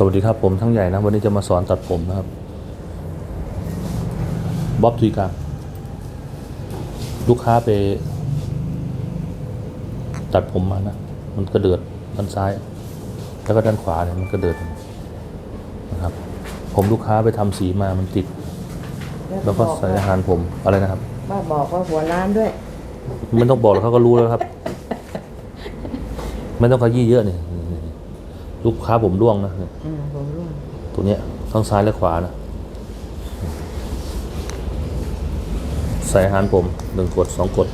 สวัสดีครับผมทั้งใหญ่นะ วันนี้จะมาสอนตัดผมนะครับบ๊อบทีกลางลูกค้าไป ตัดผมมานะ มันกระเดือดด้านซ้าย แล้วก็ด้านขวาเนี่ยมันกระเดือดนะครับ ผมลูกค้าไปทำสีมามันติด แล้วก็ใส่อาหารผมอะไรนะครับป้าบอกว่าหัวร้านด้วย ไม่ต้องบอกหรอกเขาก็รู้แล้วครับ ไม่ต้องขยี้เยอะเนี่ย ลูกค้าผมร่วงนะอืมผมร่วงตัวเนี้ยทั้งซ้ายและขวานะใส่อาหารผมหนึ่งกดสองกด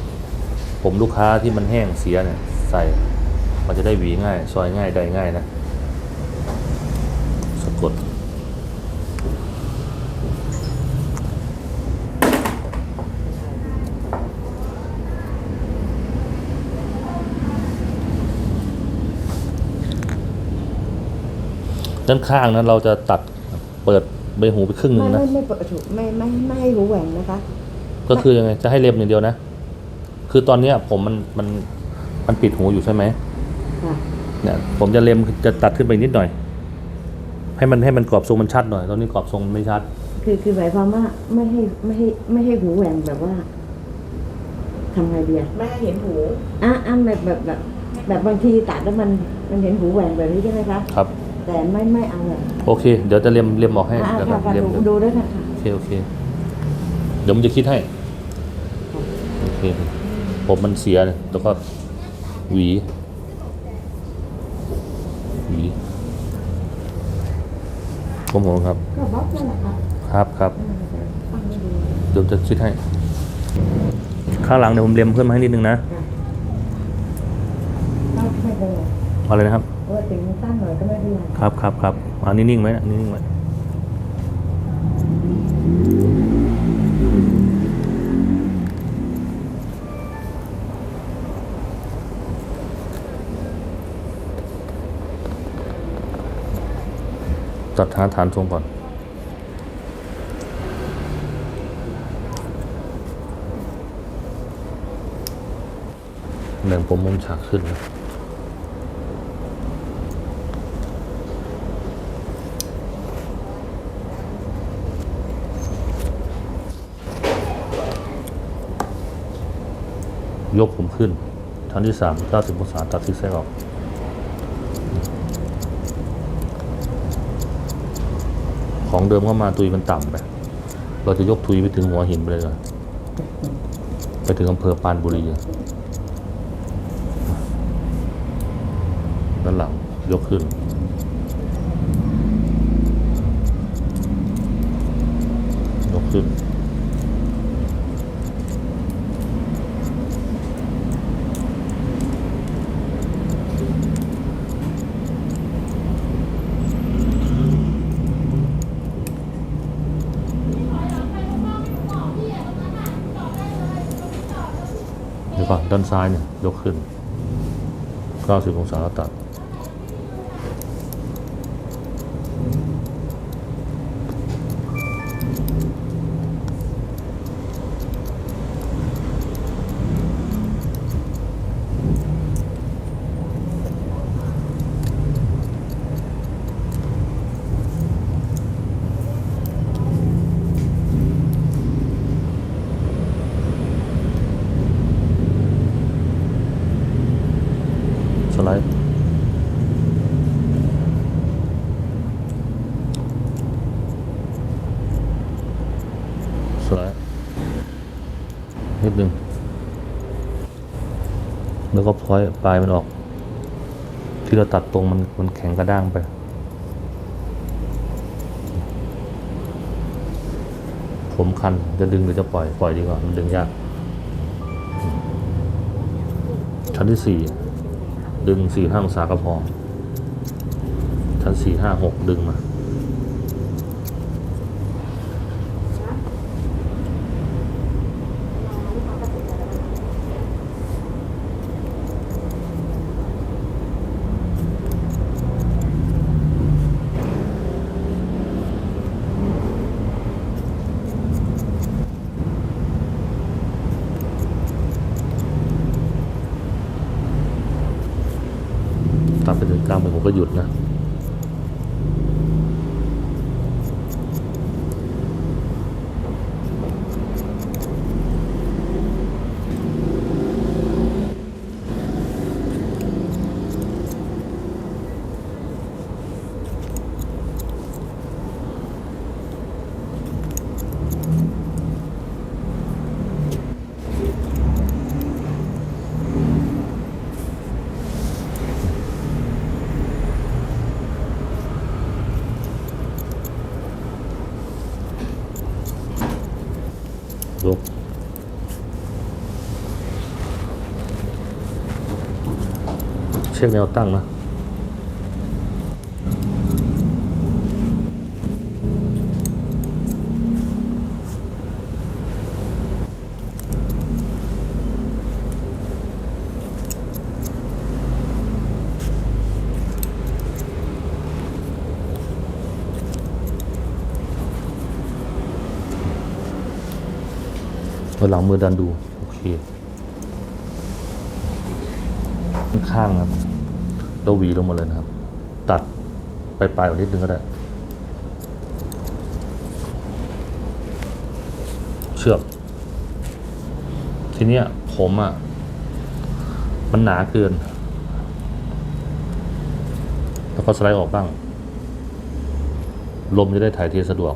ผมลูกค้าที่มันแห้งเสียเนี่ย ใส่มันจะได้หวีง่าย ซอยง่ายได้ง่ายนะสะกด ด้านข้างนั้นเราจะตัดเปิดใบหูไปครึ่งหนึ่ไม่งนะ ไม่ไม่เปิดถูกไม่ไม่ไม่ให้หูแหว่งนะคะ ก็คือยังไงจะให้เล็มอย่างเดียวนะ คือตอนเนี้ยผมมันมันมันปิดหูอยู่ใช่ไหมค่ะ เนี่ยผมจะเล็มจะตัดขึ้นไปนิดหน่อย ให้มันให้มันกรอบทรงมันชัดหน่อย ตอนนี้กรอบทรงมันไม่ชัด คือคือหมายความว่าไม่ให้ไม่ให้ไม่ให้หูแหว่งแบบว่าทำไงดีอะไม่ให้เห็นหู อะอะแบบแบบแบบแบบบางทีตัดแล้วมันมันเห็นหูแหว่งแบบนี้ใช่ไหมคะ ครับ แต่ไม่ไม่เอาแบบโอเค เดี๋ยวจะเล็มเล็มออกให้อะเดี๋ยวค่ะก่อนค่ะเล็มดูดูด้วยกันค่ะโอเคโอเค เดี๋ยวมันจะคิดให้โอเคผมมันเสียเนี่ยแล้วก็หวีหวีผมผมครับก็บล็อกนั่นแหละค่ะครับครับฟังไม่ดูเดี๋ยวจะคิดให้ ข้างหลังเดี๋ยวผมเล็มเพิ่มมาให้นิดนึงนะค่ะก็ไม่เป็นไรอะไรนะครับเพราะ ว่าถึงสั้นหน่อยก็ไม่เป็นไรครับครับครับอ่านิ่งๆไหมนะนิ่งๆไหมตัดหาฐานทรงก่อน หนึ่งผมมุมฉากขึ้นนะ ยกผมขึ้นชั้นที่สามเก้าสิบองศาตัดที่ไส้ออก ของเดิมเข้ามาตุยมันต่ำไป เราจะยกทุยไปถึงหัวหินไปเลยเลยไปถึงอำเภอปานบุรีอะด้านหลังยกขึ้นยกขึ้น เด้านซ้ายเนี่ยยกขึ้น 90 องศาแล้วตัด ลด์นิดนึงแล้วก็พลอยปลายมันออก ที่เราตัดตรงมันมันแข็งกระด้างไป ผมคันจะดึงหรือจะปล่อยปล่อยดีกว่า มันดึงยาก ชั้นที่สี่ดึงสี่ห้าองศาก็พอ ชั้นสี่ห้าหกดึงมา กลางผมก็หยุดนะ ยก เช็คแนวตั้งนะหลังมือดันดู โอเค ข้างๆครับ เราวีลงมาเลยนะครับ ตัดไปปลายกว่านิดนึงก็ได้ เชือก ทีเนี้ยผมอะ่ะ มันหนาเกิน แล้วก็สไลด์ออกบ้าง ลมจะได้ถ่ายเทสะดวก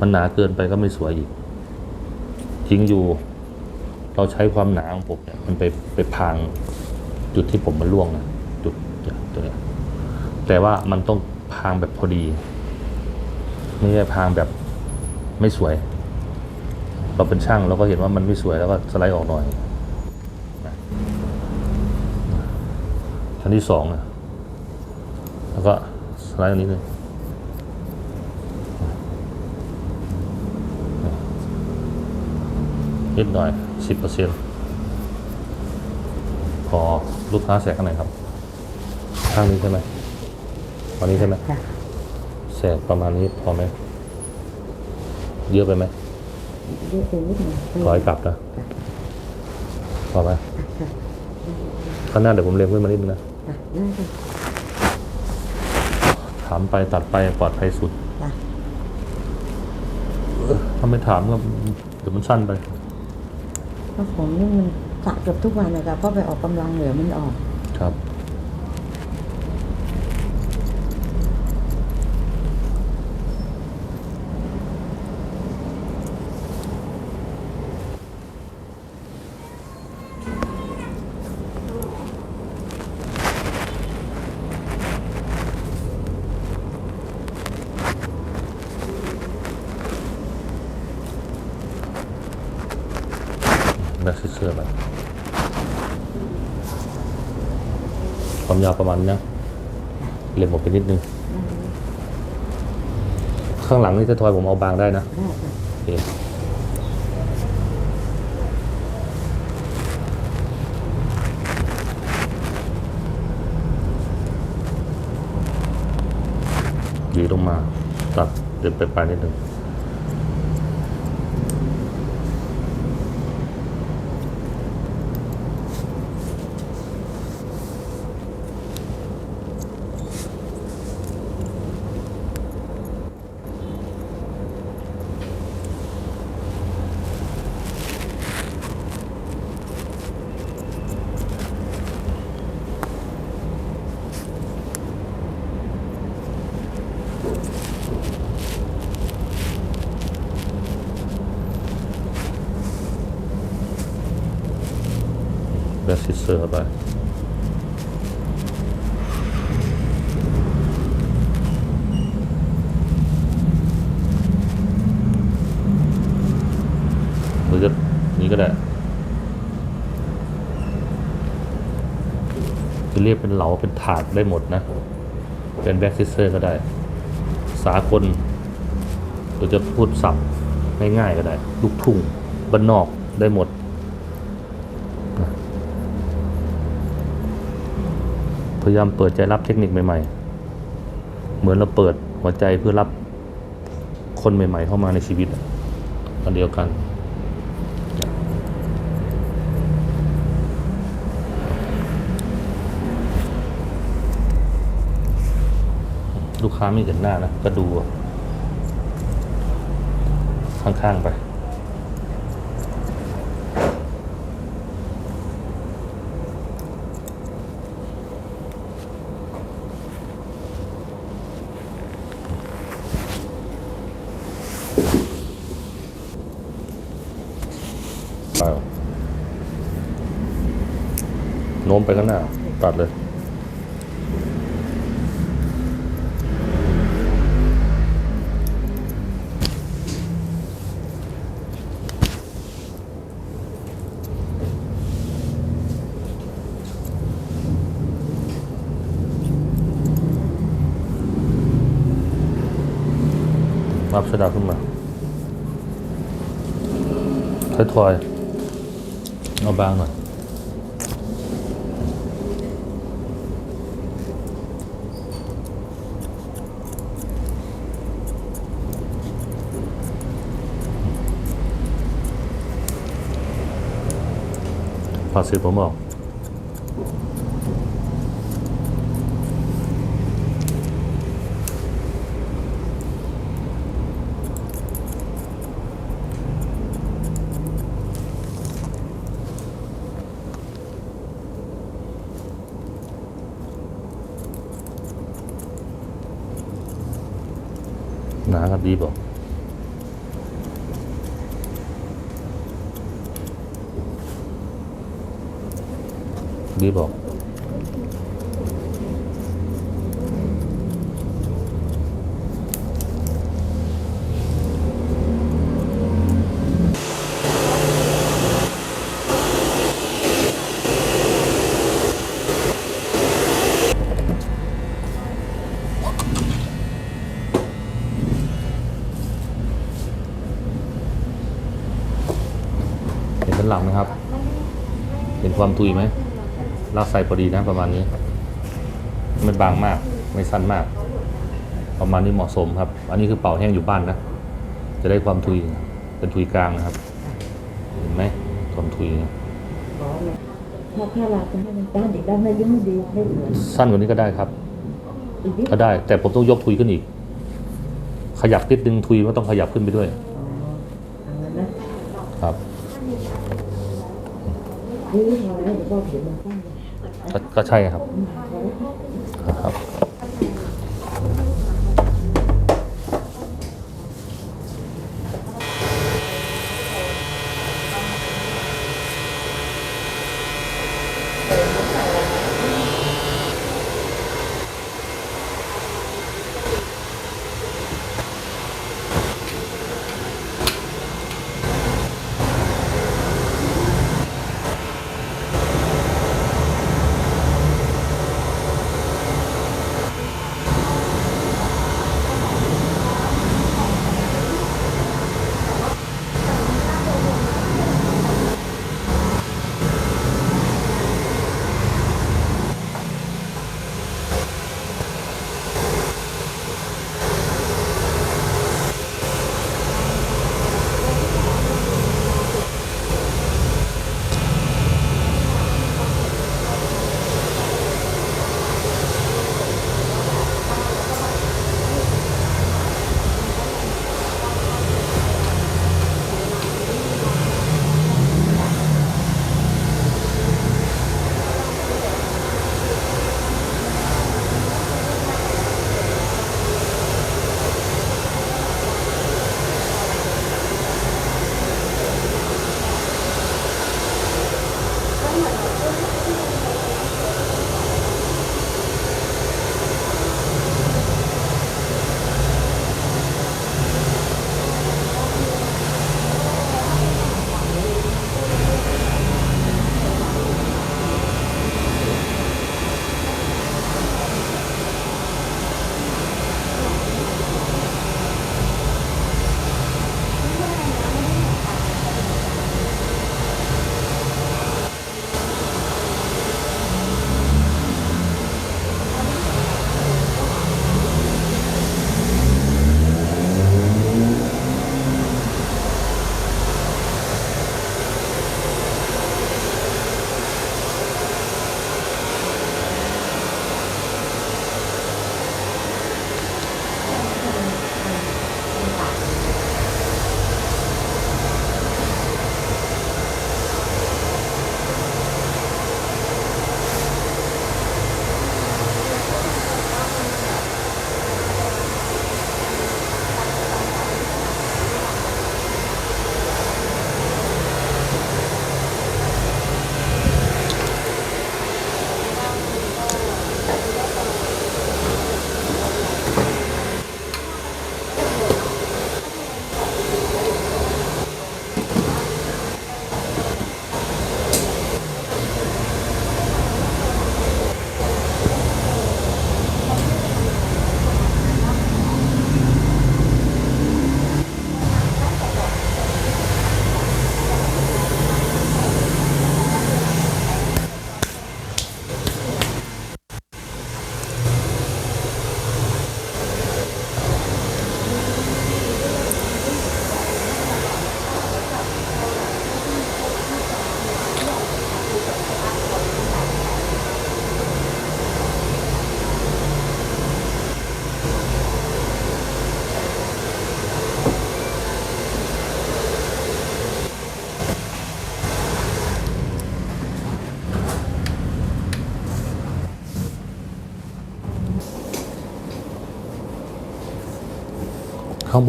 มันหนาเกินไปก็ไม่สวยอีกจริงอยู่ เราใช้ความหนาของผมเนี่ยมันไปไปพราง จุดที่ผมมันร่วงนะจุดตัวนี้แต่ว่ามันต้องพางแบบพอดี ไม่ใช่พางแบบไม่สวย เราเป็นช่างเราก็เห็นว่ามันไม่สวยแล้วก็สไลด์ออกหน่อยชั้นที่สองนะแล้วก็สไลด์ตรงนี้เลยนิดหน่อยสิบเปอร์เซ็น พอลูกค้าแสกข้างไหนครับ ข้างนี้ใช่ไหมตอนนี้ใช่ไหมค่ะ แสกประมาณนี้พอไหม เยอะไปไหมเยอะไปนิดหน่อยร้อยกลับนะ พอไหมค่ะข้างหน้าเดี๋ยวผมเล็งขึ้นมานิดนึงนะ ค่ะได้ค่ะถามไปตัดไปปลอดภัยสุด ค่ะถ้าไม่ถามก็เดี๋ยวมันสั้นไป เพราะผมนี่มัน สระเกือบทุกวันเลยค่ะเพราะไปออกกำลังเหลือมันออก ครับแบ็คซิเซอร์ไป ความยาวประมาณนี้นะเล็มออกไปนิดนึง ข้างหลังนี่จะทอยผมเอาบางได้นะโอเคยีลงมาตัดเดินไปปลายนิดนึง แบสซิเซอร์เข้าไปหรือจะนี้ก็ได้จะเรียกเป็นเหลาเป็นถาดได้หมดนะ เป็นแบ็กซิเซอร์ก็ได้ สากลหรือจะพูดสับง่ายๆก็ได้ ลูกทุ่งบ้านนอกได้หมด พยายามเปิดใจรับเทคนิคใหม่ๆ เหมือนเราเปิดหัวใจเพื่อรับคนใหม่ ๆ เข้ามาในชีวิตอะอันเดียวกัน ลูกค้าไม่เห็นหน้านะ ก็ดู ข้าง ๆ ไป้มไปข้างหน้า ตัดเลย รับชดาขึ้นมาค่อยๆเอาบางหน่อย อซื้อผมออก หนาครับดีบอก ดีบอกเห็นด้านหลังไหมครับเห็นความทุยไหม ลากใส่พอดีนะประมาณนี้ ไม่บางมาก ไม่สั้นมาก ประมาณนี้เหมาะสมครับ อันนี้คือเป่าแห้งอยู่บ้านนะ จะได้ความทุยเป็นทุยกลางนะครับ เห็นไหมความทุยนะถ้าถ้าเราจะให้มันด้านอีกด้านไม่ยังไม่ดีไม่เหมือนสั้นกว่านี้ก็ได้ครับอีกนิดก็ได้ แต่ผมต้องยกทุยขึ้นอีก ขยับนิดนึงทุยก็ต้องขยับขึ้นไปด้วยอ๋อเอางั้นนะครับ นี่พอแล้วเดี๋ยวบอกเดี๋ยวมันตั้งเลย ก็ใช่ครับครับ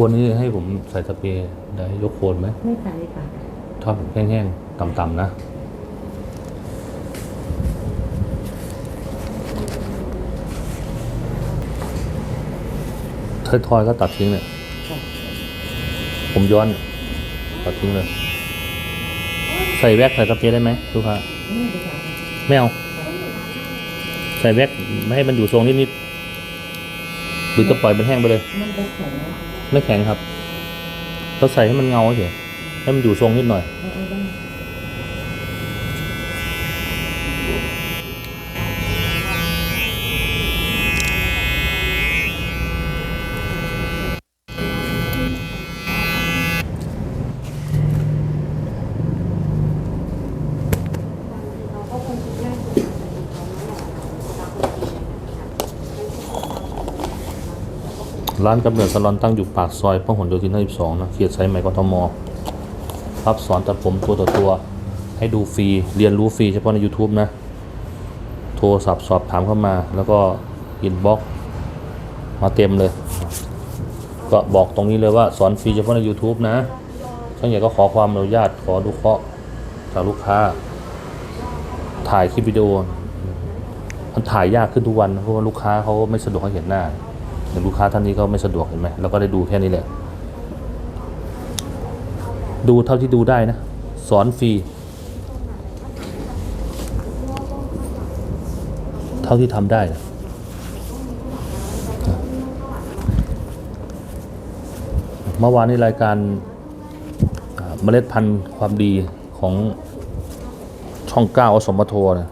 บนนี้ให้ผมใส่สเปรย์ได้ยกโคนไหมไม่ใส่ค่ะทอดแห้งๆต่ำๆนะเทยทอยก็ตัดทิ้งเนี่ยค่ะผมย้อน ตัดทิ้งเลย ใส่แว็กใส่สเปรย์ได้ไหมลูกค้าไม่ได้ค่ะไม่เอา ใส่แว็กไม่ให้มันอยู่ทรงนิดๆหรือจะปล่อยมันแห้งไปเลย มันจะแข็ง ไม่แข็งครับเราใส่ให้มันเงาเฉยให้มันอยู่ทรงนิดหน่อย เอาเอาบ้าง ร้านกำเนิดสลอนตั้งอยู่ปากซอยพหลโยธิน52นะเขตสายใหม่กทมรับสอนตัดผมตัวต่อตัว ให้ดูฟรีเรียนรู้ฟรีเฉพาะใน YouTube นะ โทรศัพท์สอบถามเข้ามา แล้วก็อินบ็อกมาเต็มเลย ก็บอกตรงนี้เลยว่าสอนฟรีเฉพาะใน YouTube นะช่างใหญ่ก็ขอความอนุญาตขออนุเคราะห์จากลูกค้า ถ่ายคลิปวิดีโอมันถ่ายยากขึ้นทุกวันเพราะว่าลูกค้าเขาไม่สะดวกให้เห็นหน้า อย่างลูกค้าท่านนี้ก็ไม่สะดวกเห็นไหมเราก็ได้ดูแค่นี้แหละ ดูเท่าที่ดูได้นะ สอนฟรี เท่าที่ทำได้นะเมื่อวานนี้รายการเมล็ดพันธุ์ความดีของช่องเก้าอสมทเนี่ย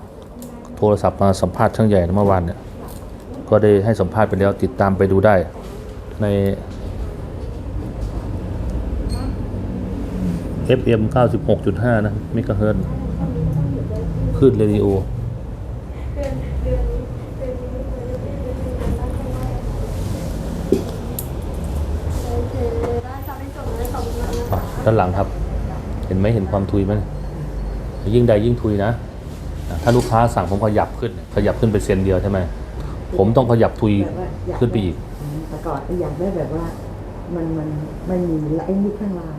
โทรศัพท์มาสัมภาษณ์ช่างใหญ่นะเมื่อวานเนี่ย ก็ได้ให้สัมภาษณ์ไปแล้วติดตามไปดูได้ใน FM 96.5นะเมกะเฮิรตซ์คลื่นเรดิโอด้านหลังครับ เห็นไหมเห็นความทุยไหมยิ่งใดยิ่งทุยนะอะถ้าลูกค้าสั่งผมขยับขึ้น ขยับขึ้นไปเซนเดียวใช่ไหม ผมต้องขยับทุยแบบว่าอยากขึ้นไปอีกแต่ก่อนก็อยากได้แบบว่า มันมันไม่มีไอ้นี่ข้างล่าง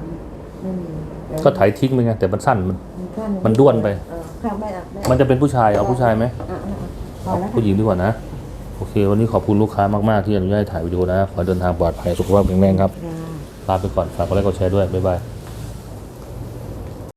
ไม่มีแต่ว่าก็ไถทิ้งไปไงแต่มันสั้นมันข้างมันด้วนไปเออข้างไม่เอาไม่เอามันจะเป็นผู้ชายเอาผู้ชายไหมอะอะอะพอเอาแล้วผู้หญิงดีกว่านะ โอเค วันนี้ขอบคุณลูกค้ามาก ๆ ที่อนุญาตให้ถ่ายวิดีโอนะ ขอให้เดินทางปลอดภัยสุขภาพแข็งแรงครับค่ะลาไปก่อน ฝากกดไลค์กดแชร์ด้วย บ๊ายบาย